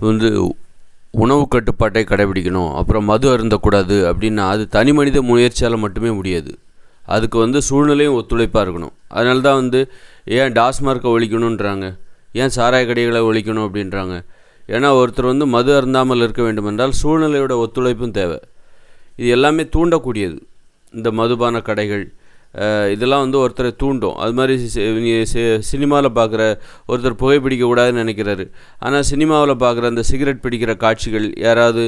வந்து உணவு கட்டுப்பாட்டை கடைபிடிக்கணும் அப்புறம் மது அருந்தக்கூடாது அப்படின்னா அது தனி மனித முயற்சியால் மட்டுமே முடியாது. அதுக்கு வந்து சூழ்நிலையும் ஒத்துழைப்பாக இருக்கணும். அதனால தான் வந்து ஏன் டாஸ்மார்க்கை ஒழிக்கணுன்றாங்க ஏன் சாராய கடைகளை ஒழிக்கணும் அப்படின்றாங்க? ஏன்னா ஒருத்தர் வந்து மது அருந்தாமல் இருக்க வேண்டுமென்றால் சூழ்நிலையோட ஒத்துழைப்பும் தேவை. இது எல்லாமே தூண்டக்கூடியது. இந்த மதுபான கடைகள் இதெல்லாம் வந்து ஒருத்தரை தூண்டும். அது மாதிரி சினிமாவில் பார்க்குற ஒருத்தர் புகைப்பிடிக்கக்கூடாதுன்னு நினைக்கிறாரு. ஆனால் சினிமாவில் பார்க்குற அந்த சிகரெட் பிடிக்கிற காட்சிகள் யாராவது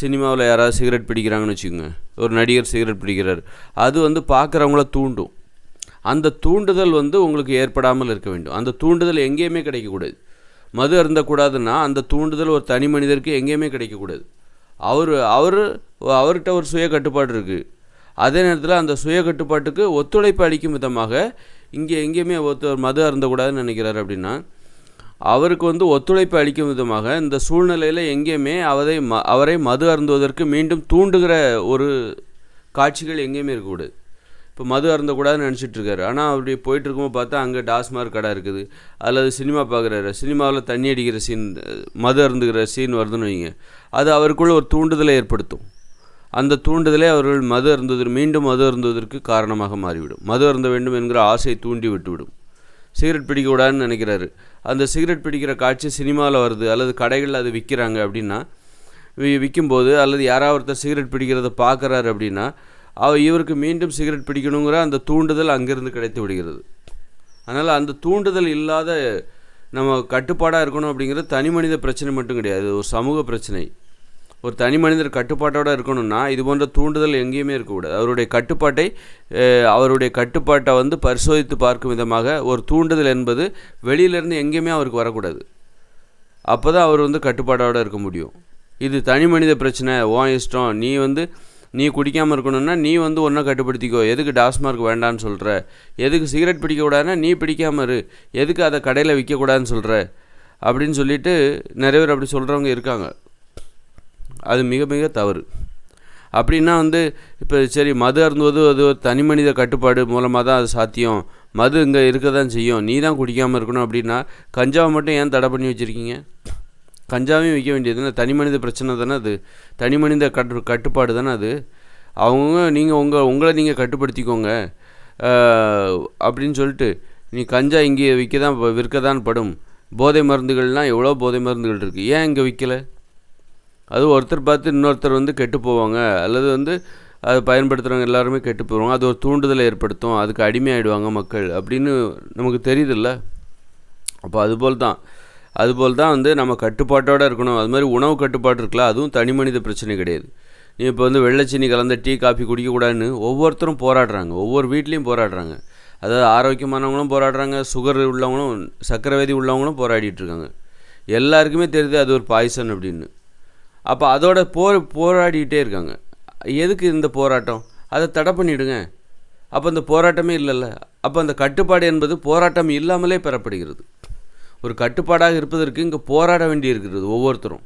சினிமாவில் யாராவது சிகரெட் பிடிக்கிறாங்கன்னு வச்சுக்கோங்க. ஒரு நடிகர் சிகரெட் பிடிக்கிறார். அது வந்து பார்க்குறவங்கள தூண்டும். அந்த தூண்டுதல் வந்து உங்களுக்கு ஏற்படாமல் இருக்க வேண்டும். அந்த தூண்டுதல் எங்கேயுமே கிடைக்கக்கூடாது. மது அருந்தக்கூடாதுன்னா அந்த தூண்டுதல் ஒரு தனி மனிதருக்கு எங்கேயுமே கிடைக்கக்கூடாது. அவர் அவர் அவர்கிட்ட ஒரு சுய கட்டுப்பாடு இருக்குது அதே நேரத்தில் அந்த சுய கட்டுப்பாட்டுக்கு ஒத்துழைப்பு அளிக்கும் விதமாக இங்கே எங்கேயுமே ஒருத்தர் மது அருந்தக்கூடாதுன்னு நினைக்கிறாரு அப்படின்னா அவருக்கு வந்து ஒத்துழைப்பு அளிக்கும் விதமாக இந்த சூழ்நிலையில் எங்கேயுமே அவரை ம அவரை மது அருந்துவதற்கு மீண்டும் தூண்டுகிற ஒரு காட்சிகள் எங்கேயுமே இருக்கக்கூடாது. இப்போ மது அருந்தக்கூடாதுன்னு நினச்சிட்ருக்காரு ஆனால் அப்படி போயிட்டு இருக்கும்போது பார்த்தா அங்கே டாஸ்மார்க் கடை இருக்குது. அல்லது சினிமா பார்க்குறாரு. சினிமாவில் தண்ணி அடிக்கிற சீன் மது அருந்துகிற சீன் வருதுன்னு வைங்க. அது அவருக்குள்ள ஒரு தூண்டுதலை ஏற்படுத்தும். அந்த தூண்டுதலே அவர்கள் மது அருந்துவதற்கு மீண்டும் மது அருந்துவதற்கு காரணமாக மாறிவிடும். மது அருந்த வேண்டும் என்கிற ஆசை தூண்டி விட்டுவிடும். சிகரெட் பிடிக்கக்கூடாதுன்னு நினைக்கிறாரு. அந்த சிகரெட் பிடிக்கிற காட்சி சினிமாவில் வருது. அல்லது கடைகளில் அது விற்கிறாங்க அப்படின்னா விற்கும்போது அல்லது யாராவது ஒருத்தர் சிகரெட் பிடிக்கிறத பார்க்குறாரு அப்படின்னா அவ இவருக்கு மீண்டும் சிகரெட் பிடிக்கணுங்கிற அந்த தூண்டுதல் அங்கிருந்து கிடைத்து விடுகிறது. அதனால் அந்த தூண்டுதல் இல்லாத நம்ம கட்டுப்பாடாக இருக்கணும் அப்படிங்கிறது தனி மனித பிரச்சனை மட்டும் கிடையாது. ஒரு சமூக பிரச்சனை. ஒரு தனி மனிதர் கட்டுப்பாட்டோடு இருக்கணும்னா இது போன்ற தூண்டுதல் எங்கேயுமே இருக்கக்கூடாது. அவருடைய கட்டுப்பாட்டை அவருடைய கட்டுப்பாட்டை வந்து பரிசோதித்து பார்க்கும் விதமாக ஒரு தூண்டுதல் என்பது வெளியிலேருந்து எங்கேயுமே அவருக்கு வரக்கூடாது. அப்போ தான் அவர் வந்து கட்டுப்பாட்டோடு இருக்க முடியும். இது தனி மனித பிரச்சனை ஓ இஷ்டம். நீ வந்து நீ குடிக்காமல் இருக்கணும்னா நீ வந்து ஒன்றை கட்டுப்படுத்திக்கோ. எதுக்கு டாஸ்மார்க் வேண்டான்னு சொல்கிற எதுக்கு சிகரெட் பிடிக்கக்கூடாதுன்னா நீ பிடிக்காமல் இரு. எதுக்கு அதை கடையில் விற்கக்கூடாதுன்னு சொல்கிற அப்படின்னு சொல்லிட்டு நிறைய பேர் அப்படி சொல்கிறவங்க இருக்காங்க. அது மிக மிக தவறு. அப்படின்னா வந்து இப்போ சரி மது அருந்துவது அது தனி மனித கட்டுப்பாடு மூலமாக தான் அது சாத்தியம். மது இங்கே இருக்க தான் செய்யும். நீ தான் குடிக்காமல் இருக்கணும் அப்படின்னா கஞ்சாவை மட்டும் ஏன் தடை பண்ணி வச்சுருக்கீங்க? கஞ்சாவையும் விற்க வேண்டியது தனி? மனித பிரச்சனை தானே அது? தனி மனித கட்டு கட்டுப்பாடு தானே அது? அவங்க நீங்கள் உங்கள் உங்களை நீங்கள் கட்டுப்படுத்திக்கோங்க. அப்படின்னு சொல்லிட்டு நீ கஞ்சா இங்கே விற்க தான் விற்க தான் படும். போதை மருந்துகள்லாம் எவ்வளோ போதை மருந்துகள் இருக்குது ஏன் இங்கே விற்கலை அது ஒருத்தர் பார்த்து இன்னொருத்தர் வந்து கெட்டு போவாங்க. அல்லது வந்து அதை பயன்படுத்துகிறவங்க எல்லாருமே கெட்டு போவாங்க அது ஒரு தூண்டுதலை ஏற்படுத்தும். அதுக்கு அடிமையாயிடுவாங்க மக்கள் அப்படின்னு நமக்கு தெரியுதுல்ல. அப்போ அதுபோல் தான். அதுபோல் தான் வந்து நம்ம கட்டுப்பாட்டோடு இருக்கணும். அது மாதிரி உணவு கட்டுப்பாடு இருக்குல்ல. அதுவும் தனி மனித பிரச்சனை கிடையாது. நீ இப்போ வந்து வெள்ளைச்சீனி கலந்த டீ காஃபி குடிக்கக்கூடாதுன்னு ஒவ்வொருத்தரும் போராடுறாங்க. ஒவ்வொரு வீட்லேயும் போராடுறாங்க. அதாவது ஆரோக்கியமானவங்களும் போராடுறாங்க. சுகர் உள்ளவங்களும் சர்க்கரை உள்ளவங்களும் போராடிட்டு இருக்காங்க. எல்லாருக்குமே தெரியுது அது ஒரு பாய்சன் அப்படின்னு. அப்போ அதோட போர் போராடிக்கிட்டே இருக்காங்க. எதுக்கு இந்த போராட்டம்? அதை தடை பண்ணிவிடுங்க அப்போ இந்த போராட்டமே இல்லைல்ல. அப்போ அந்த கட்டுப்பாடு என்பது போராட்டம் இல்லாமலே பெறப்படுகிறது. ஒரு கட்டுப்பாடாக இருப்பதற்கு இங்கே போராட வேண்டி இருக்கிறது ஒவ்வொருத்தரும்.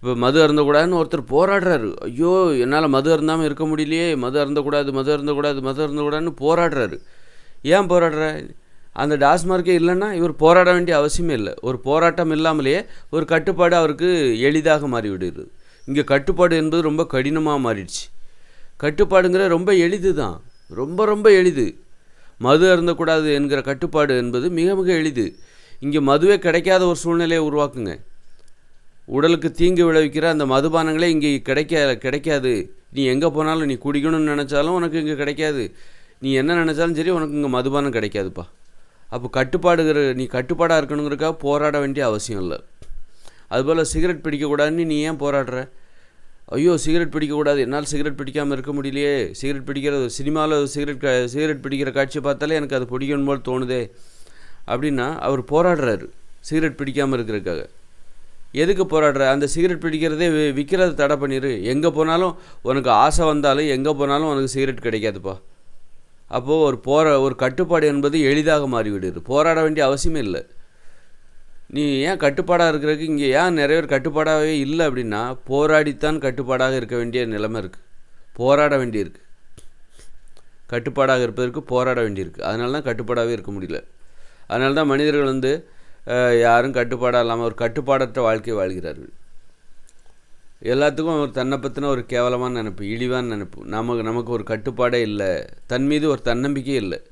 இப்போ மது அருந்தக்கூடாதுன்னு ஒருத்தர் போராடுறாரு. ஐயோ என்னால் மது அருந்தாமல் இருக்க முடியலையே. மது அருந்தக்கூடாது மது அருந்தக்கூடாது மது அருந்தக்கூடாதுன்னு போராடுறாரு. ஏன் போராடுற? அந்த டாஸ்மார்க்கே இல்லைன்னா இவர் போராட வேண்டிய அவசியமே இல்லை. ஒரு போராட்டம் இல்லாமலேயே ஒரு கட்டுப்பாடு அவருக்கு எளிதாக மாறிவிடுகிறது. இங்கே கட்டுப்பாடு என்பது ரொம்ப கடினமாக மாறிடுச்சு. கட்டுப்பாடுங்கிற ரொம்ப எளிது தான். ரொம்ப ரொம்ப எளிது. மது அருந்தக்கூடாது என்கிற கட்டுப்பாடு என்பது மிக மிக எளிது. இங்கே மதுவே கிடைக்காத ஒரு சூழ்நிலையை உருவாக்குங்க. உடலுக்கு தீங்கு விளைவிக்கிற அந்த மதுபானங்களே இங்கே கிடைக்க கிடைக்காது. நீ எங்கே போனாலும் நீ குடிக்கணும்னு நினச்சாலும் உனக்கு இங்கே கிடைக்காது. நீ என்ன நினச்சாலும் சரி உனக்கு இங்கே மதுபானம் கிடைக்காதுப்பா. அப்போ கட்டுப்பாடுகிற நீ கட்டுப்பாடாக இருக்கணுங்கிறக்காக போராட வேண்டிய அவசியம் இல்லை. அதுபோல் சிகரெட் பிடிக்கக்கூடாதுன்னு நீ ஏன் போராடுற? ஐயோ சிகரெட் பிடிக்கக்கூடாது. என்னால் சிகரெட் பிடிக்காமல் இருக்க முடியலையே. சிகரெட் பிடிக்கிறது சினிமாவில் சிகரெட் க சிகரெட் பிடிக்கிற காட்சியை பார்த்தாலே எனக்கு அது பிடிக்கணும் போல் தோணுதே. அப்படின்னா அவர் போராடுறாரு சிகரெட் பிடிக்காமல் இருக்கிறதுக்காக. எதுக்கு போராடுற? அந்த சிகரெட் பிடிக்கிறதே வி- விற்கிறத தடை பண்ணிடு எங்கே போனாலும் உனக்கு ஆசை வந்தாலும் எங்கே போனாலும் உனக்கு சிகரெட் கிடைக்காதுப்பா. அப்போது ஒரு போரா ஒரு கட்டுப்பாடு என்பது எளிதாக மாறிவிடுது போராட வேண்டிய அவசியமே இல்லை. நீ ஏன் கட்டுப்பாடாக இருக்கிறதுக்கு இங்கே ஏன் நிறைய பேர் கட்டுப்பாடாகவே இல்லை அப்படின்னா போராடித்தான் கட்டுப்பாடாக இருக்க வேண்டிய நிலைமை இருக்குது போராட வேண்டியிருக்கு. கட்டுப்பாடாக இருப்பதற்கு போராட வேண்டியிருக்கு. அதனால தான் கட்டுப்பாடாகவே இருக்க முடியல. அதனால தான் மனிதர்கள் வந்து யாரும் கட்டுப்பாடாக இல்லாமல் ஒரு கட்டுப்பாடற்ற வாழ்க்கை வாழ்கிறார்கள். எல்லாத்துக்கும் ஒரு தன்னை பற்றின ஒரு கேவலமான நினைப்பு இழிவான நினைப்பு. நமக்கு நமக்கு ஒரு கட்டுப்பாடே இல்லை. தன் மீது ஒரு தன்னம்பிக்கையே இல்லை.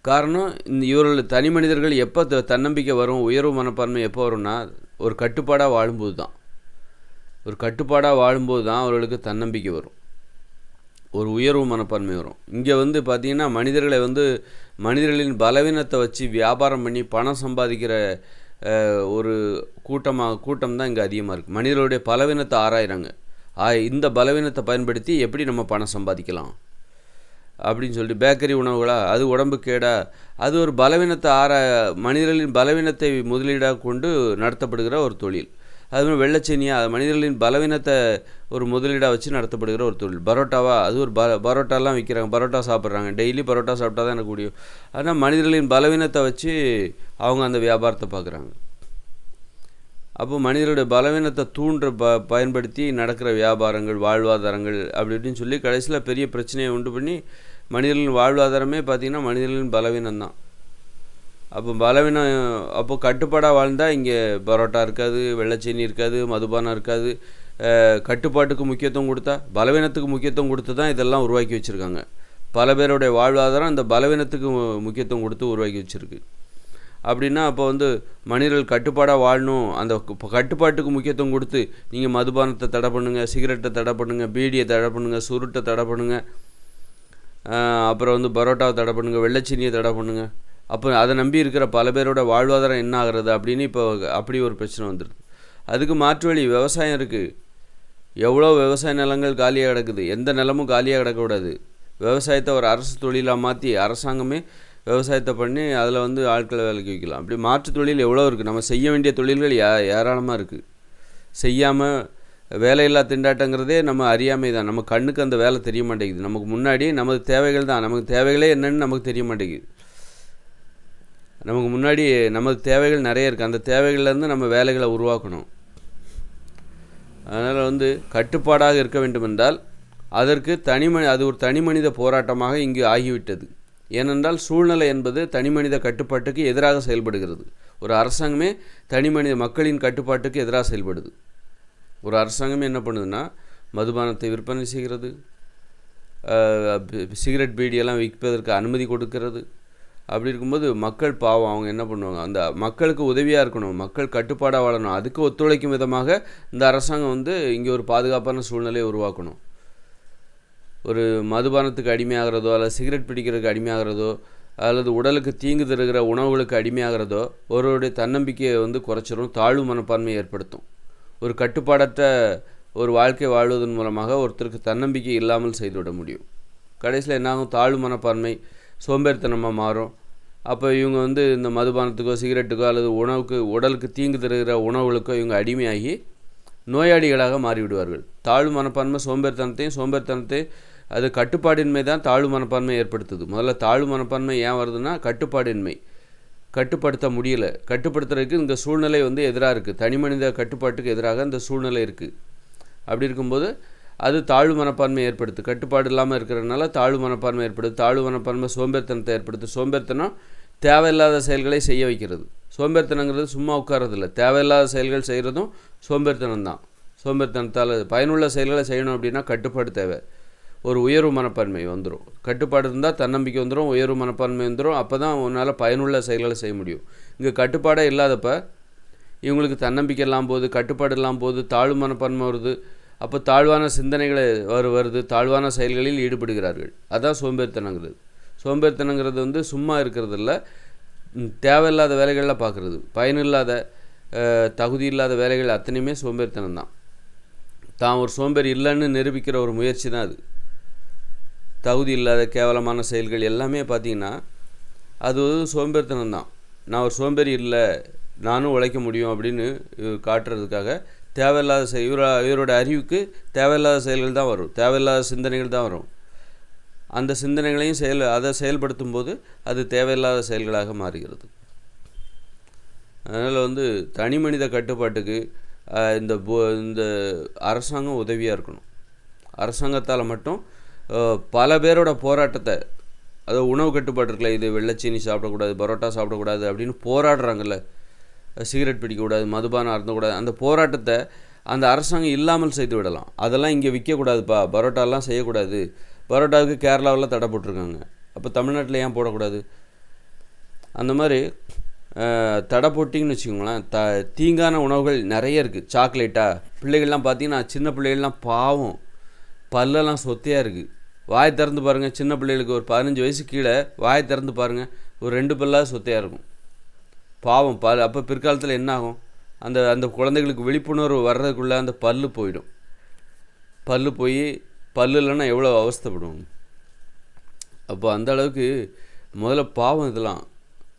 காரணம் இந்த இவர்கள் தனி மனிதர்கள் எப்போ த- தன்னம்பிக்கை வரும் உயர்வு மனப்பான்மை எப்போ வரும்னா ஒரு கட்டுப்பாடாக வாழும்போது தான். ஒரு கட்டுப்பாடாக வாழும்போது தான் அவர்களுக்கு தன்னம்பிக்கை வரும். ஒரு உயர்வு மனப்பான்மை வரும். இங்கே வந்து பார்த்திங்கன்னா மனிதர்களை வந்து மனிதர்களின் பலவீனத்தை வச்சு வியாபாரம் பண்ணி பணம் சம்பாதிக்கிற ஒரு கூட்டமாக கூட்டம் தான் இங்கே அதிகமாக இருக்குது மனிதர்களுடைய பலவீனத்தை ஆராயிறாங்க. ஆ இந்த பலவீனத்தை பயன்படுத்தி எப்படி நம்ம பணம் சம்பாதிக்கலாம்? அப்படின்னு சொல்லிட்டு பேக்கரி உணவுகளா? அது உடம்பு கேடா? அது ஒரு பலவீனத்தை ஆரா மனிதர்களின் பலவீனத்தை முதலீடாக கொண்டு நடத்தப்படுகிற ஒரு தொழில். அதுமாதிரி வெள்ளச்சீனியா அது மனிதர்களின் பலவீனத்தை ஒரு முதலீடாக வச்சு நடத்தப்படுகிற ஒரு தொழில். பரோட்டாவா? அது ஒரு ப பரோட்டாலாம் விற்கிறாங்க பரோட்டா சாப்பிட்றாங்க. டெய்லி பரோட்டா சாப்பிட்டா தான் எனக்கு முடியும். ஆனால் மனிதர்களின் பலவீனத்தை வச்சு அவங்க அந்த வியாபாரத்தை பார்க்குறாங்க. அப்போ மனிதருடைய பலவீனத்தை தூண்டுற ப பயன்படுத்தி நடக்கிற வியாபாரங்கள் வாழ்வாதாரங்கள் அப்படி இப்படின்னு சொல்லி கடைசியில் பெரிய பிரச்சனையை உண்டு பண்ணி மனிதர்களின் வாழ்வாதாரமே பார்த்திங்கன்னா மனிதர்களின் பலவீனம் தான் அப்போ பலவீனம் அப்போ கட்டுப்பாடாக வாழ்ந்தால் இங்கே பரோட்டா இருக்காது வெள்ளைச்சீனி இருக்காது மதுபானம் இருக்காது. கட்டுப்பாட்டுக்கு முக்கியத்துவம் கொடுத்தா பலவீனத்துக்கு முக்கியத்துவம் கொடுத்து தான் இதெல்லாம் உருவாக்கி வச்சுருக்காங்க. பல பேருடைய வாழ்வாதாரம் இந்த பலவீனத்துக்கு முக்கியத்துவம் கொடுத்து உருவாக்கி வச்சுருக்கு. அப்படின்னா அப்போ வந்து மனிதர்கள் கட்டுப்பாடாக வாழணும். அந்த கட்டுப்பாட்டுக்கு முக்கியத்துவம் கொடுத்து நீங்கள் மதுபானத்தை தடை பண்ணுங்கள் சிகரெட்டை தடை பண்ணுங்கள் பீடியை தடை பண்ணுங்கள் சுருட்டை தடை பண்ணுங்கள் அப்புறம் வந்து பரோட்டாவை தடை பண்ணுங்கள் வெள்ளைச்சீனியை தடை பண்ணுங்கள் அப்போ அதை நம்பி இருக்கிற பல பேரோட வாழ்வாதாரம் என்ன ஆகிறது அப்படின்னு இப்போ அப்படி ஒரு பிரச்சனை வந்துடுது அதுக்கு மாற்று வழி விவசாயம் இருக்குது எவ்வளோ விவசாய நிலங்கள் காலியாக கிடக்குது. எந்த நிலமும் காலியாக கிடக்கக்கூடாது. விவசாயத்தை ஒரு அரசு தொழிலாக மாற்றி அரசாங்கமே விவசாயத்தை பண்ணி அதில் வந்து ஆட்களை வேலைக்கு வைக்கலாம். அப்படி மாற்று தொழில் எவ்வளோ இருக்குது நம்ம செய்ய வேண்டிய தொழில்கள் ஏ ஏராளமாக இருக்குது செய்யாமல் வேலையில்லா திண்டாட்டங்கிறதே நம்ம அறியாமை தான். நம்ம கண்ணுக்கு அந்த வேலை தெரிய மாட்டேங்குது. நமக்கு முன்னாடி நமது தேவைகள் தான். நமக்கு தேவைகளே என்னென்னு நமக்கு தெரிய மாட்டேங்குது. நமக்கு முன்னாடி நமது தேவைகள் நிறைய இருக்குது அந்த தேவைகள்லேருந்து நம்ம வேலைகளை உருவாக்கணும். அதனால் வந்து கட்டுப்பாடாக இருக்க வேண்டுமென்றால் அதற்கு தனிமனி அது ஒரு தனிமனித போராட்டமாக இங்கு ஆகிவிட்டது. ஏனென்றால் சூழ்நிலை என்பது தனிமனித கட்டுப்பாட்டுக்கு எதிராக செயல்படுகிறது. ஒரு அரசாங்கமே தனி மனித மக்களின் கட்டுப்பாட்டுக்கு எதிராக செயல்படுது. ஒரு அரசாங்கமே என்ன பண்ணுதுன்னா மதுபானத்தை விற்பனை செய்கிறது சிகரெட் பீடியெல்லாம் விற்பதற்கு அனுமதி கொடுக்கிறது. அப்படி இருக்கும்போது மக்கள் பாவம் அவங்க என்ன பண்ணுவாங்க? அந்த மக்களுக்கு உதவியாக இருக்கணும் மக்கள் கட்டுப்பாடாக வாழணும். அதுக்கு ஒத்துழைக்கும் விதமாக இந்த அரசாங்கம் வந்து இங்கே ஒரு பாதுகாப்பான சூழ்நிலையை உருவாக்கணும். ஒரு மதுபானத்துக்கு அடிமையாகிறதோ அல்லது சிகரெட் பிடிக்கிறதுக்கு அடிமையாகிறதோ அல்லது உடலுக்கு தீங்கு தருகிற உணவுகளுக்கு அடிமையாகிறதோ ஒருவருடைய தன்னம்பிக்கையை வந்து குறைச்சிரும் தாழ்வு மனப்பான்மையை ஏற்படுத்தும். ஒரு கட்டுப்பாடற்ற ஒரு வாழ்க்கை வாழ்வதன் மூலமாக ஒருத்தருக்கு தன்னம்பிக்கை இல்லாமல் செய்துவிட முடியும். கடைசியில் என்னாகும்? தாழ்வு மனப்பான்மை சோம்பேறித்தனமாக மாறும். அப்போ இவங்க வந்து இந்த மதுபானத்துக்கோ சிகரெட்டுக்கோ அல்லது உணவுக்கு உடலுக்கு தீங்கு தருகிற உணவுகளுக்கோ இவங்க அடிமையாகி நோயாளிகளாக மாறிவிடுவார்கள். தாழ்வு மனப்பான்மை சோம்பேறித்தனத்தையும் சோம்பேறித்தனத்தை அது கட்டுப்பாடின்மை தான் தாழ்வு மனப்பான்மை ஏற்படுத்துது. முதல்ல தாழ்வு மனப்பான்மை ஏன் வருதுன்னா கட்டுப்பாடின்மை. கட்டுப்படுத்த முடியல. கட்டுப்படுத்துறதுக்கு இந்த சூழ்நிலை வந்து எதிராக இருக்குது தனி மனித கட்டுப்பாட்டுக்கு எதிராக இந்த சூழ்நிலை இருக்குது அப்படி இருக்கும்போது அது தாழ்வு மனப்பான்மை ஏற்படுத்து. கட்டுப்பாடு இல்லாமல் இருக்கிறதுனால தாழ்வு மனப்பான்மை ஏற்படுது. தாழ்வு மனப்பான்மை சோம்பேறித்தனத்தை ஏற்படுத்து. சோம்பேறித்தனம் தேவையில்லாத செயல்களை செய்ய வைக்கிறது. சோம்பேறித்தனங்கிறது சும்மா உட்காரதில்ல தேவையில்லாத செயல்கள் செய்கிறதும் சோம்பேறித்தனம் தான். சோம்பேறித்தனத்தால் பயனுள்ள செயல்களை செய்யணும் அப்படின்னா கட்டுப்பாடு தேவை. ஒரு உயர்வு மனப்பான்மை வந்துடும் கட்டுப்பாடு இருந்தால் தன்னம்பிக்கை வந்துடும் உயர்வு மனப்பான்மை வந்துடும் அப்போ தான் உன்னால் பயனுள்ள செயல்களை செய்ய முடியும். இங்கே கட்டுப்பாடே இல்லாதப்ப இவங்களுக்கு தன்னம்பிக்கை இல்லாமல் போகுது கட்டுப்பாடு இல்லாமல் போகுது தாழ்வு மனப்பான்மை வருது. அப்போ தாழ்வான சிந்தனைகளை வரு வருது. தாழ்வான செயல்களில் ஈடுபடுகிறார்கள். அதான் சோம்பேறித்தனங்கிறது. சோம்பேறித்தனங்கிறது வந்து சும்மா இருக்கிறது இல்லை தேவையில்லாத வேலைகளில் பார்க்குறது பயனில்லாத தகுதி இல்லாத வேலைகள் அத்தனையுமே சோம்பேறித்தனம் தான். தான் ஒரு சோம்பேறி இல்லைன்னு நிரூபிக்கிற ஒரு முயற்சி தான் அது. தகுதி இல்லாத கேவலமான செயல்கள் எல்லாமே பார்த்தீங்கன்னா அது ஒரு சோம்பேறித்தனம் தான். நான் ஒரு சோம்பேறி இல்லை நானும் உழைக்க முடியும் அப்படின்னு காட்டுறதுக்காக தேவையில்லாத செய் இவர இவரோட அறிவுக்கு தேவையில்லாத செயல்கள் தான் வரும். தேவையில்லாத சிந்தனைகள் தான் வரும். அந்த சிந்தனைகளையும் செயல் அதை செயல்படுத்தும் போது அது தேவையில்லாத செயல்களாக மாறுகிறது. அதனால் வந்து தனி மனித கட்டுப்பாட்டுக்கு இந்த போ- இந்த அரசாங்கம் உதவியாக இருக்கணும். அரசாங்கத்தால் மட்டும் பல பேரோட போராட்டத்தை அதாவது உணவு கட்டுப்பாடு இருக்குல்ல இது வெள்ளைச்சீனி சாப்பிடக்கூடாது பரோட்டா சாப்பிடக்கூடாது அப்படின்னு போராடுறாங்கல்ல சிகரெட் பிடிக்கக்கூடாது மதுபானம் அருந்தக்கூடாது அந்த போராட்டத்தை அந்த அரசாங்கம் இல்லாமல் செய்து விடலாம். அதெல்லாம் இங்கே விற்கக்கூடாதுப்பா. பரோட்டாலாம் செய்யக்கூடாது. பரோட்டாவுக்கு கேரளாவில் தடை போட்டிருக்காங்க. அப்போ தமிழ்நாட்டில் ஏன் போடக்கூடாது? அந்த மாதிரி தடை போட்டிங்கன்னு வச்சுக்கோங்களேன் த தீங்கான உணவுகள் நிறைய இருக்குது சாக்லேட்டா பிள்ளைகள்லாம் பார்த்தீங்கன்னா சின்ன பிள்ளைகள்லாம் பாவம். பல்லெல்லாம் சொத்தையாக இருக்குது வாய் திறந்து பாருங்கள் சின்ன பிள்ளைகளுக்கு ஒரு பதினஞ்சு வயசு கீழே வாய் திறந்து பாருங்கள் ஒரு ரெண்டு பல்லாக சொத்தையாக இருக்கும். பாவம் பல் அப்போ பிற்காலத்தில் என்ன ஆகும் அந்த அந்த குழந்தைகளுக்கு விழிப்புணர்வு வர்றதுக்குள்ளே அந்த பல்லு போயிடும். பல்லு போய் பல்லு இல்லைன்னா எவ்வளோ அவஸ்தைப்படுவோம் அப்போ அந்த அளவுக்கு முதல்ல பாவம் இதெல்லாம்.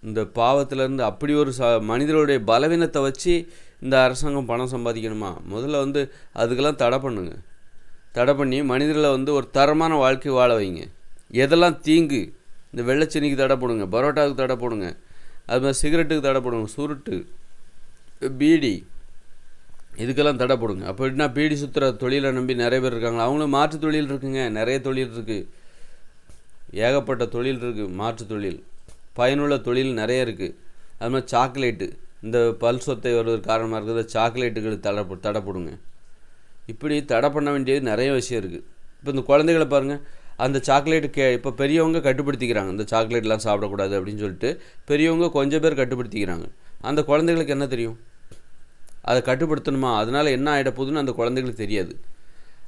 இந்த பாவத்திலேருந்து அப்படி ஒரு ச மனிதருடைய பலவீனத்தை வச்சு இந்த அரசாங்கம் பணம் சம்பாதிக்கணுமா? முதல்ல வந்து அதுக்கெல்லாம் தடை பண்ணுங்க. தடை பண்ணி மனிதர்களை வந்து ஒரு தரமான வாழ்க்கை வாழ வைங்க. எதெல்லாம் தீங்கு இந்த வெள்ளச்சீனிக்கு தடை போடுங்க பரோட்டாவுக்கு தடை போடுங்க. அது மாதிரி சிகரெட்டுக்கு தடை போடுங்க சுருட்டு பீடி இதுக்கெல்லாம் தடை போடுங்க. அப்போ என்ன பீடி சுற்றுற தொழிலை நம்பி நிறைய பேர் இருக்காங்களா அவங்களும் மாற்று தொழில் இருக்குங்க. நிறைய தொழில் இருக்குது ஏகப்பட்ட தொழில் இருக்குது மாற்று தொழில். பயனுள்ள தொழில் நிறைய இருக்குது அது மாதிரி சாக்லேட்டு. இந்த பல் சொத்தை வருவதற்கு காரணமாக இருக்கிற சாக்லேட்டுகள் தடை தடை போடுங்க. இப்படி தடை பண்ண வேண்டியது நிறைய விஷயம் இருக்குது இப்போ இந்த குழந்தைகளை பாருங்கள் அந்த சாக்லேட்டு கே இப்போ பெரியவங்க கட்டுப்படுத்திக்கிறாங்க. இந்த சாக்லேட்லாம் சாப்பிடக்கூடாது அப்படின்னு சொல்லிட்டு பெரியவங்க கொஞ்சம் பேர் கட்டுப்படுத்திக்கிறாங்க. அந்த குழந்தைகளுக்கு என்ன தெரியும்? அதை கட்டுப்படுத்தணுமா? அதனால் என்ன ஆகிட போகுதுன்னு அந்த குழந்தைகளுக்கு தெரியாது.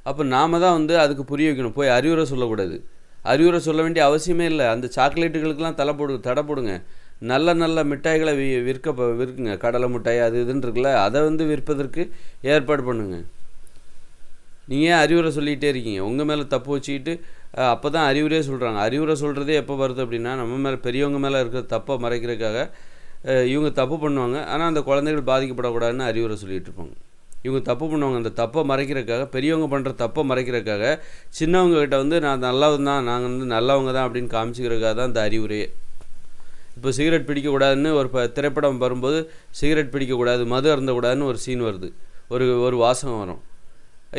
அப்போ நாம தான் வந்து அதுக்கு புரிய வைக்கணும். போய் அறிவுரை சொல்லக்கூடாது. அறிவுரை சொல்ல வேண்டிய அவசியமே இல்லை. அந்த சாக்லேட்டுகளுக்கெல்லாம் தலை போடு தடை போடுங்க. நல்ல நல்ல மிட்டாய்களை வி விற்க ப- விற்குங்க. கடலை மிட்டாய் அது இதுன்னு இருக்குல்ல அதை வந்து விற்பதற்கு ஏற்பாடு பண்ணுங்க. நீங்கள் ஏன் அறிவுரை சொல்லிகிட்டே இருக்கீங்க? உங்கள் மேலே தப்பு வச்சுக்கிட்டு அப்போ தான் அறிவுரையே சொல்கிறாங்க அறிவுரை சொல்கிறதே எப்போ வருது அப்படின்னா நம்ம மேலே பெரியவங்க மேலே இருக்கிற தப்பை மறைக்கிறதுக்காக இவங்க தப்பு பண்ணுவாங்க. ஆனால் அந்த குழந்தைகள் பாதிக்கப்படக்கூடாதுன்னு அறிவுரை சொல்லிட்டு இருப்பாங்க. இவங்க தப்பு பண்ணுவாங்க. அந்த தப்பை மறைக்கிறதுக்காக பெரியவங்க பண்ணுற தப்பை மறைக்கிறதுக்காக சின்னவங்க கிட்ட வந்து நான் நல்லவன் தான் நாங்கள் வந்து நல்லவங்க தான் அப்படின்னு காமிச்சிக்கிறதுக்காக தான் அந்த அறிவுரையே. இப்போ சிகரெட் பிடிக்கக்கூடாதுன்னு ஒரு ப திரைப்படம் வரும்போது சிகரெட் பிடிக்கக்கூடாது மது அருந்தக்கூடாதுன்னு ஒரு சீன் வருது. ஒரு ஒரு வாசகம் வரும்.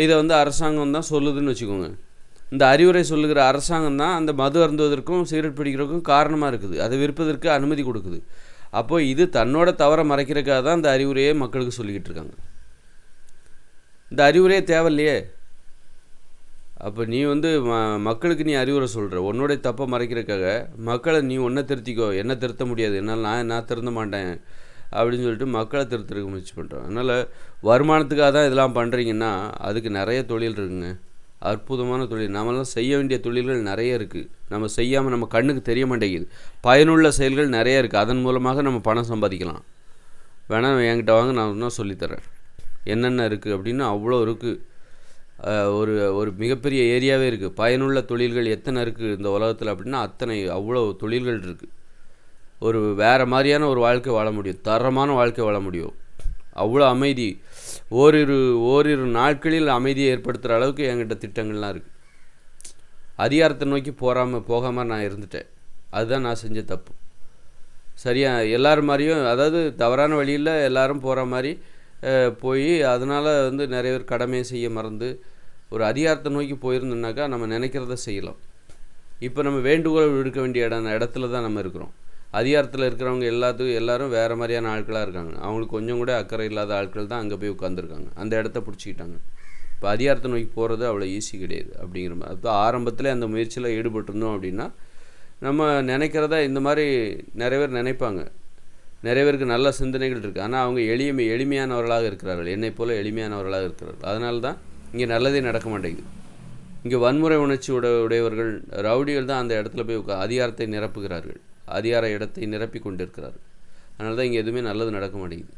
இதை வந்து அரசாங்கம் தான் சொல்லுதுன்னு வச்சுக்கோங்க. இந்த அறிவுரை சொல்லுகிற அரசாங்கம் தான் அந்த மது அருந்துவதற்கும் சிகரெட் பிடிக்கிறதுக்கும் காரணமாக இருக்குது. அதை விற்பதற்கு அனுமதி கொடுக்குது. அப்போ இது தன்னோட தவறை மறைக்கிறதுக்காக தான் இந்த அறிவுரையே மக்களுக்கு சொல்லிக்கிட்டு இருக்காங்க. இந்த அறிவுரையே தேவையில்லையே. அப்போ நீ வந்து ம மக்களுக்கு நீ அறிவுரை சொல்கிற உன்னோடைய தப்பை மறைக்கிறதுக்காக மக்களை நீ ஒன்றை திருத்திக்கோ என்ன திருத்த முடியாது. என்னால் நான் நான் திருந்த மாட்டேன் அப்படின்னு சொல்லிட்டு மக்களை திருத்துறதுக்கு முயற்சி பண்ணுறோம் அதனால் வருமானத்துக்காக தான் இதெல்லாம் பண்ணுறீங்கன்னா அதுக்கு நிறைய தொழில் இருக்குங்க. அற்புதமான தொழில். நாமெல்லாம் செய்ய வேண்டிய தொழில்கள் நிறைய இருக்குது நம்ம செய்யாமல் நம்ம கண்ணுக்கு தெரிய மாட்டேங்குது. பயனுள்ள செயல்கள் நிறைய இருக்குது அதன் மூலமாக நம்ம பணம் சம்பாதிக்கலாம். வேணால் என்கிட்ட வாங்க நான் இன்னும் சொல்லித்தரேன். என்னென்ன இருக்குது அப்படின்னு அவ்வளோ இருக்குது ஒரு ஒரு மிகப்பெரிய ஏரியாவே இருக்குது பயனுள்ள தொழில்கள் எத்தனை இருக்குது இந்த உலகத்தில் அப்படின்னா அத்தனை அவ்வளோ தொழில்கள் இருக்குது ஒரு வேறு மாதிரியான ஒரு வாழ்க்கை வாழ முடியும். தரமான வாழ்க்கை வாழ முடியும். அவ்வளோ அமைதி. ஓரிரு ஓரிரு நாட்களில் அமைதியை ஏற்படுத்துகிற அளவுக்கு என்கிட்ட திட்டங்கள்லாம் இருக்குது அதிகாரத்தை நோக்கி போகாமல் போகாமல் நான் இருந்துட்டேன். அதுதான் நான் செஞ்ச தப்பு. சரியா? எல்லோரும் மாதிரியும் அதாவது தவறான வழியில் எல்லோரும் போகிற மாதிரி போய் அதனால் வந்து நிறைய பேர் கடமையை செய்ய மறந்து ஒரு அதிகாரத்தை நோக்கி போயிருந்தோம்னாக்கா நம்ம நினைக்கிறத செய்யலாம். இப்போ நம்ம வேண்டுகோள் விடுக்க வேண்டிய இடம் இடத்துல தான் நம்ம இருக்கிறோம். அதிகாரத்தில் இருக்கிறவங்க எல்லாத்துக்கும் எல்லாரும் வேறு மாதிரியான ஆட்களாக இருக்காங்க. அவங்களுக்கு கொஞ்சம் கூட அக்கறை இல்லாத ஆட்கள் தான் அங்கே போய் உட்காந்துருக்காங்க அந்த இடத்த பிடிச்சிக்கிட்டாங்க. இப்போ அதிகாரத்தை நோக்கி போகிறது அவ்வளோ ஈஸி கிடையாது அப்படிங்கிற மாதிரி. அப்போ ஆரம்பத்தில் அந்த முயற்சியில் ஈடுபட்டிருந்தோம் அப்படின்னா நம்ம நினைக்கிறத இந்த மாதிரி நிறைய பேர் நினைப்பாங்க. நிறைய பேருக்கு நல்ல சிந்தனைகள் இருக்குது ஆனால் அவங்க எளிமை எளிமையானவர்களாக இருக்கிறார்கள். என்னை போல் எளிமையானவர்களாக இருக்கிறார்கள். அதனால தான் இங்கே நல்லதே நடக்க மாட்டேங்குது. இங்கே வன்முறை உணர்ச்சி உட உடையவர்கள் ரவுடிகள் தான் அந்த இடத்துல போய் உட்கா அதிகாரத்தை நிரப்புகிறார்கள். அதிகார இடத்தை நிரப்பி கொண்டிருக்கிறார் அதனால தான் இங்கே எதுவுமே நல்லது நடக்க மாட்டேங்குது.